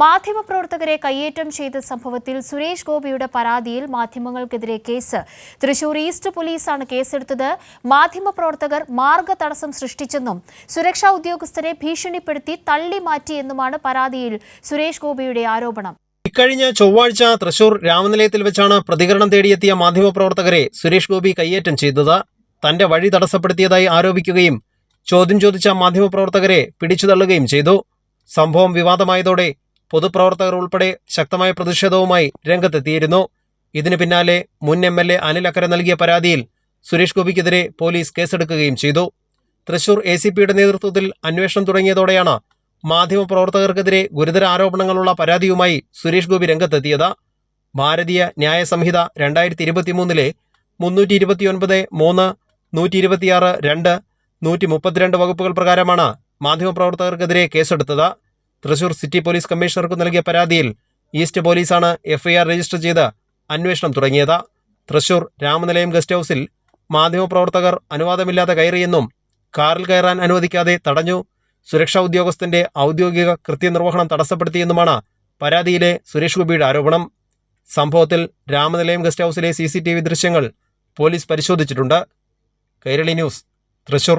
മാധ്യമപ്രവർത്തകരെ കയ്യേറ്റം ചെയ്ത സംഭവത്തിൽ സുരേഷ് ഗോപിയുടെ പരാതിയിൽ മാധ്യമങ്ങൾക്കെതിരെ കേസ്. തൃശൂർ ഈസ്റ്റ് പോലീസാണ് കേസെടുത്തത്. മാധ്യമപ്രവർത്തകർ മാർഗ തടസ്സം സൃഷ്ടിച്ചെന്നും സുരക്ഷാ ഉദ്യോഗസ്ഥരെ ഭീഷണിപ്പെടുത്തി തള്ളി മാറ്റിയെന്നുമാണ് പരാതിയിൽ സുരേഷ് ഗോപിയുടെ ആരോപണം. ഇക്കഴിഞ്ഞ ചൊവ്വാഴ്ച തൃശൂർ രാമനിലയത്തിൽ വെച്ചാണ് പ്രതികരണം തേടിയെത്തിയ മാധ്യമപ്രവർത്തകരെ സുരേഷ് ഗോപി കയ്യേറ്റം ചെയ്തത്. തന്റെ വഴി തടസ്സപ്പെടുത്തിയതായി ആരോപിക്കുകയും ചോദ്യം ചോദിച്ച മാധ്യമപ്രവർത്തകരെ പിടിച്ചു തള്ളുകയും ചെയ്തു. സംഭവം വിവാദമായതോടെ പൊതുപ്രവർത്തകർ ഉൾപ്പെടെ ശക്തമായ പ്രതിഷേധവുമായി രംഗത്തെത്തിയിരുന്നു. ഇതിനു പിന്നാലെ മുൻ M L A Anil Akkara നൽകിയ പരാതിയിൽ സുരേഷ് ഗോപിക്കെതിരെ പോലീസ് കേസെടുക്കുകയും ചെയ്തു. തൃശൂർ എ സി പിയുടെ നേതൃത്വത്തിൽ അന്വേഷണം തുടങ്ങിയതോടെയാണ് മാധ്യമപ്രവർത്തകർക്കെതിരെ ഗുരുതര ആരോപണങ്ങളുള്ള പരാതിയുമായി സുരേഷ് ഗോപി രംഗത്തെത്തിയത്. ഭാരതീയ ന്യായ സംഹിത രണ്ടായിരത്തി ഇരുപത്തിമൂന്നിലെ മുന്നൂറ്റി ഇരുപത്തിയൊൻപത് മൂന്ന് നൂറ്റി ഇരുപത്തിയാറ് രണ്ട് നൂറ്റി മുപ്പത്തിരണ്ട് വകുപ്പുകൾ പ്രകാരമാണ് മാധ്യമപ്രവർത്തകർക്കെതിരെ കേസെടുത്തത്. തൃശൂർ സിറ്റി പോലീസ് കമ്മീഷണർക്ക് നൽകിയ പരാതിയിൽ ഈസ്റ്റ് പോലീസാണ് എഫ്ഐആർ രജിസ്റ്റർ ചെയ്ത് അന്വേഷണം തുടങ്ങിയത്. തൃശൂർ രാമനിലയം ഗസ്റ്റ് ഹൗസിൽ മാധ്യമപ്രവർത്തകർ അനുവാദമില്ലാതെ കയറിയെന്നും കാറിൽ കയറാൻ അനുവദിക്കാതെ തടഞ്ഞു. സുരക്ഷാ ഉദ്യോഗസ്ഥന്റെ ഔദ്യോഗിക കൃത്യനിർവഹണം തടസ്സപ്പെടുത്തിയെന്നുമാണ് പരാതിയിലെ സുരേഷ് ഗോപിയുടെ ആരോപണം. സംഭവത്തിൽ രാമനിലയം ഗസ്റ്റ് ഹൗസിലെ സി ദൃശ്യങ്ങൾ പോലീസ് പരിശോധിച്ചിട്ടുണ്ട്. കൈരളി ന്യൂസ് തൃശൂർ.